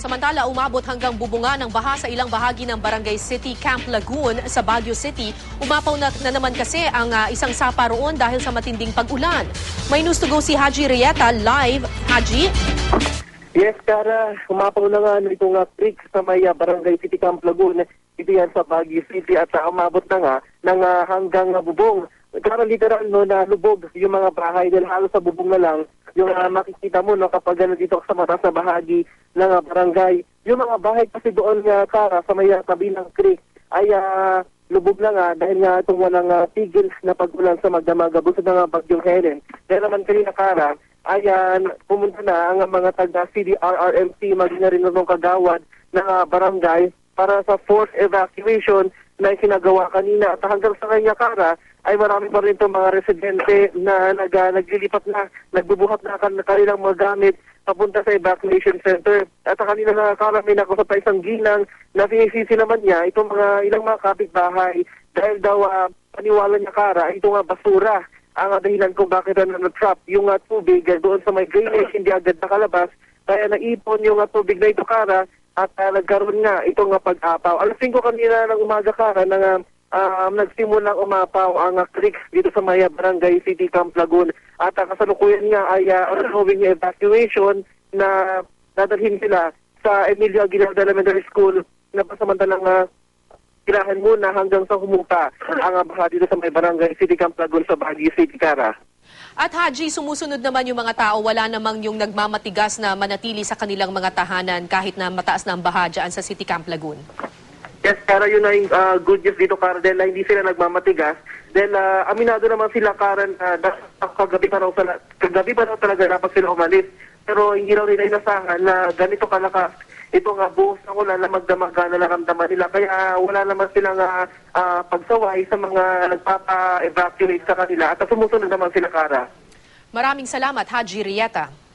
Samantala, umabot hanggang bubunga ng baha sa ilang bahagi ng Barangay City Camp Lagoon sa Baguio City. Umapaw na, na naman kasi ang ah, isang sapa roon dahil sa matinding pag-ulan. May news to go si Haji Rieta live. Haji? Yes, Kara, umapaw na nga ito nga creek sa may ah, Barangay City Camp Lagoon. Ito yan sa Baguio City at ah, umabot na nga ng ah, hanggang ah, bubong. Kara literal no, na lubog yung mga bahay dahil halos sa bubong na lang yung ah, makikita mo no, kapag ano, dito sa mataas na bahagi ng ah, barangay. Yung mga bahay kasi doon nga, Kara, sa may ng creek ay ah, lubog na nga dahil nga itong walang ah, tigil na pag-ulan sa magdamaga busod na nga bagyong Helen. Dahil naman kanina, Kara, ayan, pumunta na ang mga taga CDRRMC, maging na rin ng kagawad ng ah, barangay para sa forced evacuation na sinagawa kanina. At hanggang sa kanya, Kara, ay marami pa rin itong mga residente na nag, ah, naglilipat na, nagbubuhat na kan kanilang mga gamit papunta sa evacuation center. At kanina na Kara, may nakusap pa isang ginang na sinisisi naman niya itong mga ilang mga kapitbahay dahil daw ah, paniwala niya, Kara, ito nga basura ang ah, dahilan kung bakit na na-trap yung ah, tubig doon sa may drainage, hindi agad nakalabas. Kaya naipon yung ah, tubig na ito, Kara, at ah, nagkaroon nga itong uh, pag-apaw. Alas 5 kanina ng umaga, Kara, nang uh, nagsimulang umapaw ang uh, creek dito sa Maya Barangay City Camp Lagoon. At uh, kasalukuyan nga ay uh, ongoing evacuation na dadalhin sila sa Emilio Aguilar Elementary School na pasamantalang uh, tirahan muna hanggang sa humupa ang uh, baha dito sa may Barangay City Camp Lagoon sa Baguio City, Kara. At Haji, sumusunod naman yung mga tao. Wala namang yung nagmamatigas na manatili sa kanilang mga tahanan kahit na mataas na ang baha sa City Camp Lagoon. Yes, Kara, yun na yung uh, good news dito, Kara, dahil hindi sila nagmamatigas. Dahil uh, aminado naman sila, Karen, uh, kagabi pa raw, kagabi pa raw talaga dapat sila umalis. Pero hindi raw nila inasahan na ganito kalakas ito nga buhos ulan na magdamaga na naramdaman nila. Kaya wala naman silang uh, uh, pagsaway sa mga nagpapa-evacuate sa kanila at sumusunod naman sila, Kara. Maraming salamat, Haji Rieta.